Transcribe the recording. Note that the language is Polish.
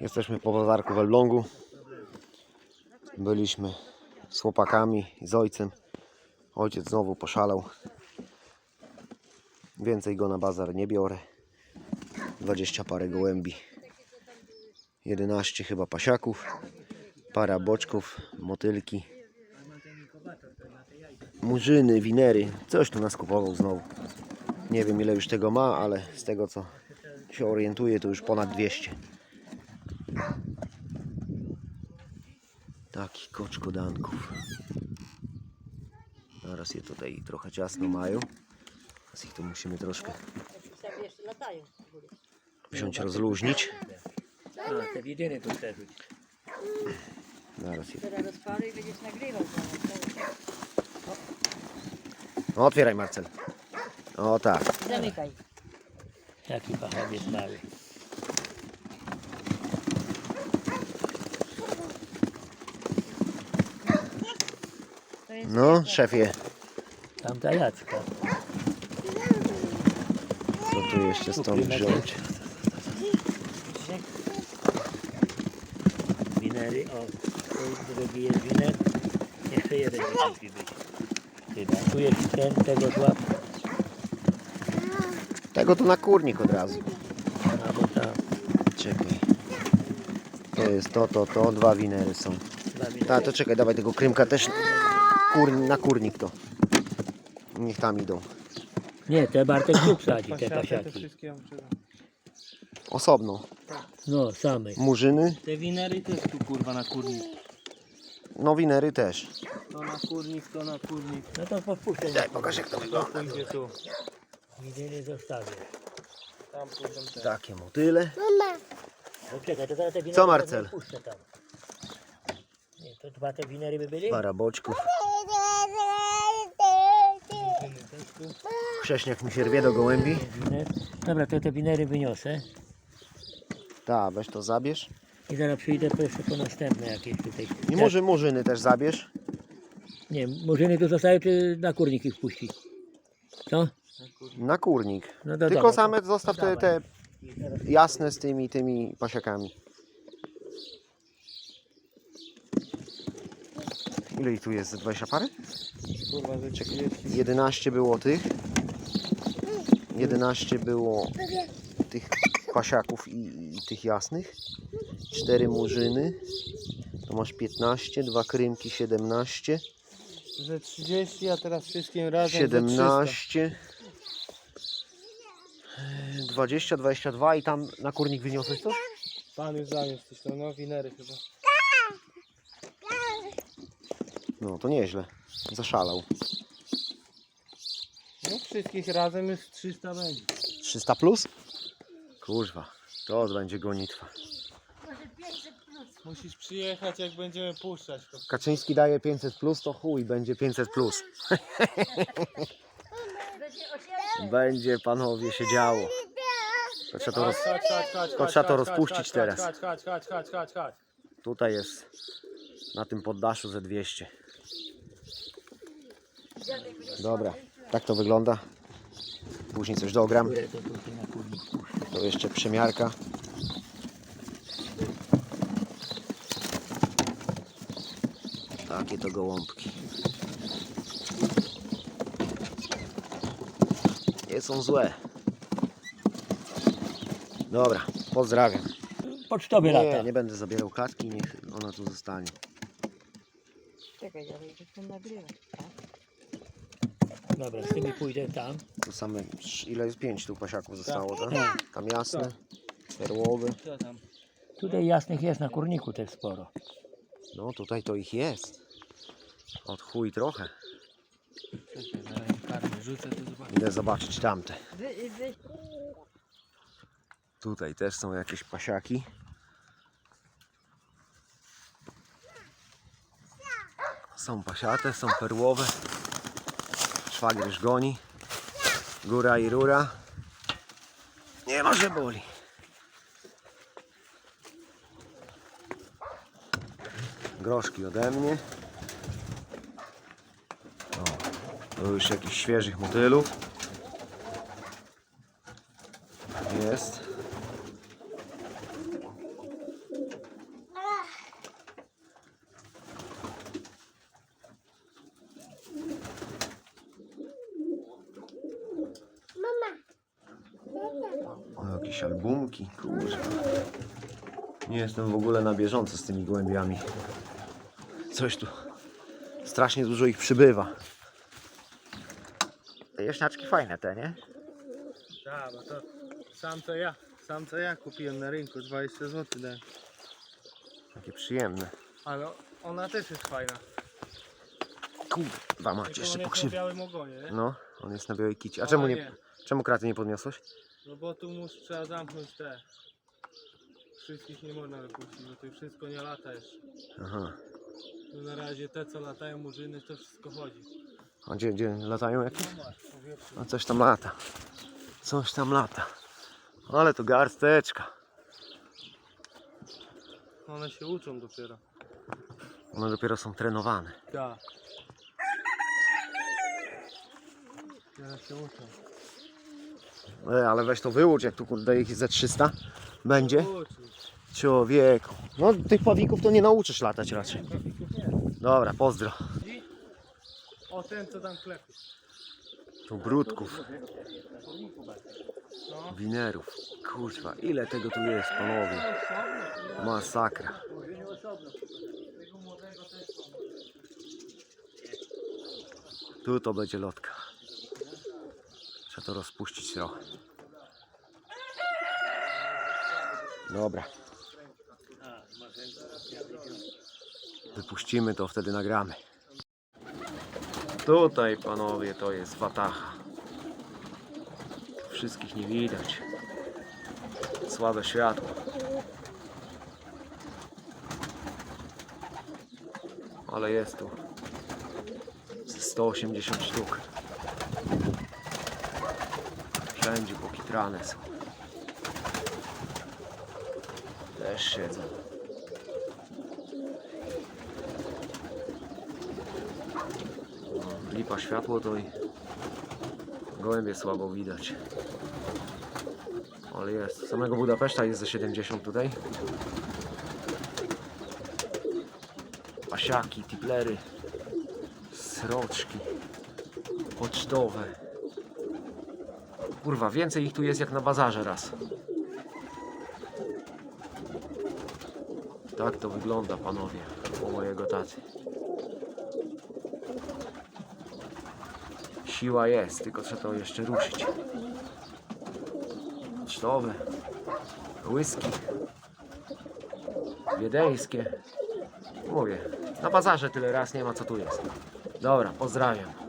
Jesteśmy po bazarku w Elblągu. Byliśmy z chłopakami z ojcem. Ojciec znowu poszalał. Więcej go na bazar nie biorę. 20 parę gołębi. 11 chyba pasiaków. Para boczków, motylki. Murzyny, winery. Coś tu nas kupował znowu. Nie wiem ile już tego ma, ale z tego co się orientuję to już ponad 200. Taki koczkodanków. Zaraz je tutaj trochę ciasno mają. Teraz ich tu musimy troszkę Sobie jeszcze latają. wziąć, rozluźnić. A, te widyny tu rzucić. Zaraz je. Teraz i będziesz nagrywał. Otwieraj Marcel. O tak. Zamykaj. Jaki pachowiec mały. No, szefie. Tamta Jacka. Co tu jeszcze stąd wziąć? Winery, o. Tu drugi jest winer. Jeszcze jeden musi być. Chyba. Tu jest ten, tego złap. Tego to na kurnik od razu. Albo tam. Czekaj. To jest to, to, to. Dwa winery są. Dwa winery. Tak, to czekaj, dawaj tego krymka też kur, na kurnik to. Niech tam idą. Nie, te Bartek tu wsadzi, te pasiaki. wszystkie. Osobno. No, same. Murzyny, Te winery też tu kurwa na kurnik. no winery też. To na kurnik, to na kurnik. No to powpuszczę. Daj, pokaż jak to To wygląda. pójdzie tu. Widyny zostawię. Tam pójdą te. Takie motyle. No czekaj, to zaraz te winery Co, Marcel? Puszczę tam. To dwa te winery by byli? Para boczków. Krześniak mi się rwie do gołębi. Winer. Dobra, to te winery wyniosę. Tak, weź to zabierz. I zaraz przyjdę po jeszcze po następne jakieś tutaj. I może murzyny też zabierz. Nie, murzyny tu zostają, czy na kurnik ich puścić? Co? Na kurnik. No to Tylko dobra, same to- zostaw te, dawaj. te I jasne z tymi, tymi pasiakami. Ile ich tu jest? Ze 20 pary? Kurwa, że 30. 11 było tych. 11 było tych pasiaków i, i tych jasnych. 4 murzyny. To masz 15, dwa krymki 17, Że 30, a teraz wszystkim razem ze 300. 17, e, 20, 22 i tam na kurnik wyniosłeś coś? Pan już zaniósł coś tam, no winery chyba. No to nieźle. Zaszalał. No wszystkich razem już 300 będzie. 300 plus? Kurwa, to będzie gonitwa. Musisz przyjechać jak będziemy puszczać to. Kaczyński daje 500 plus, to chuj, będzie 500 plus. będzie panowie się działo. To trzeba to roz... To trzeba to rozpuścić teraz. Tutaj jest na tym poddaszu ze 200. Dobra, tak to wygląda. Później coś dogram. to jeszcze przemiarka. Takie to gołąbki. Nie są złe. Dobra, pozdrawiam. Pocztowy Nie, lata. nie będę zabierał klatki, niech ona tu zostanie. Czekaj, ja będę to nagrywać. tak? Dobra, z tymi pójdę tam. Tu same, ile jest? Pięć tu pasiaków zostało, tak? Tak. Tam jasne, perłowe. Co tam? Tutaj jasnych jest na kurniku też sporo. No tutaj to ich jest. Od chuj trochę. Czekaj, zaraz im karmę rzucę, to zobaczę. Idę zobaczyć tamte. Tutaj też są jakieś pasiaki. Są pasiate, są perłowe. Szwagier już goni. Góra i rura. Nie ma, że boli. Groszki ode mnie. O, już jakichś świeżych motylów. Jest. Jakieś albumki, kurwa. Nie jestem w ogóle na bieżąco z tymi gołębiami. Coś tu. Strasznie dużo ich przybywa. Te jaśniaczki fajne te, nie? Tak, bo to sam to ja, sam to ja kupiłem na rynku, 20 zł dałem. Takie przyjemne. Ale ona też jest fajna. Kurwa macie, Tylko jeszcze on jest na białym ogonie, nie? No, on jest na białej kici. A czemu nie, czemu kraty nie podniosłeś? No bo tu mus trzeba zamknąć te. Wszystkich nie można wypuścić, bo to wszystko nie lata jeszcze. Aha. Tu na razie te co latają murzyny to wszystko chodzi. A gdzie, gdzie latają jakieś? No masz, powietrze. No coś tam lata. Coś tam lata. Ale to garsteczka. One się uczą dopiero. One dopiero są trenowane. Tak. Teraz się uczą. E, ale weź to wyłóż, jak tu kurde ich ze 300 będzie. Człowieku. No tych pawików to nie nauczysz latać raczej. Dobra, pozdro. O ten co tam klepie. Tu brudków, winerów. Kurwa, ile tego tu jest, panowie. Masakra. Tu to będzie lotka. Trzeba to rozpuścić trochę. Dobra. Wypuścimy to, wtedy nagramy. Tutaj, panowie, to jest watacha. Wszystkich nie widać. Słabe światło. Ale jest tu ze 180 sztuk. Wszędzie pokitrane są. Też siedzą. Lipa światło to i gołębie słabo widać. Ale jest. Samego Budapeszta jest ze 70 tutaj. Pasiaki, tiplery, sroczki, pocztowe. Kurwa, więcej ich tu jest jak na bazarze raz. Tak to wygląda, panowie, u mojego taty. Siła jest, tylko trzeba to jeszcze ruszyć. Pocztowe, whisky, wiedeńskie. Mówię, na bazarze tyle raz nie ma co tu jest. Dobra, pozdrawiam.